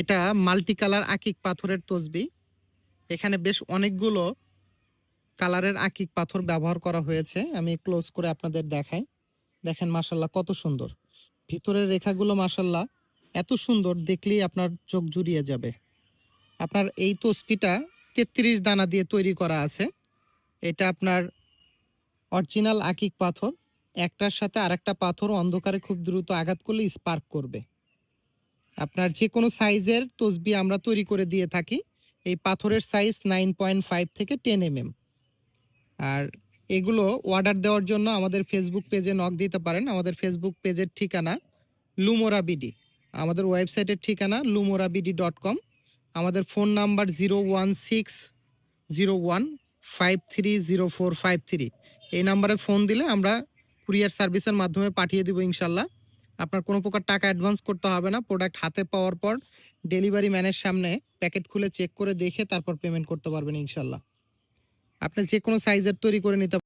এটা multi colour আকিক পাথরের তসবি। এখানে বেশ অনেকগুলো কালারের আকিক পাথর ব্যবহার করা হয়েছে। আমি ক্লোজ করে আপনাদের দেখাই। দেখেন মাসাল্লাহ কত সুন্দর। ভিতরের রেখাগুলো মাসাল্লাহ এত সুন্দর দেখলেই আপনার চোখ জুড়িয়ে যাবে। আপনার এই তসবিটা তেত্রিশ দানা দিয়ে তৈরি করা আছে। এটা আপনার অরিজিনাল আকিক পাথর। একটার সাথে আরেকটা পাথর অন্ধকারে খুব দ্রুত আঘাত করলে স্পার্ক করবে। আপনার যে কোনো সাইজের তসবি আমরা তৈরি করে দিয়ে থাকি। এই পাথরের সাইজ নাইন পয়েন্ট ফাইভ থেকে টেন এম আর এগুলো অর্ডার দেওয়ার জন্য আমাদের ফেসবুক পেজে নক দিতে পারেন। আমাদের ফেসবুক পেজের ঠিকানা লুমোরা বিডি আমাদের ওয়েবসাইটের ঠিকানা লুমোরা বিডি ডট কম আমাদের phone number zero one six zero one five three zero four five three এই নাম্বারে ফোন দিলে আমরা কুরিয়ার সার্ভিসের মাধ্যমে পাঠিয়ে দেবো ইনশাল্লাহ। আপনার কোনো প্রকার টাকা অ্যাডভান্স করতে হবে না। প্রোডাক্ট হাতে পাওয়ার পর ডেলিভারি ম্যানের সামনে প্যাকেট খুলে চেক করে দেখে তারপর পেমেন্ট করতে পারবেন ইনশাল্লাহ। আপনি যে কোনো সাইজের তৈরি করে নিতে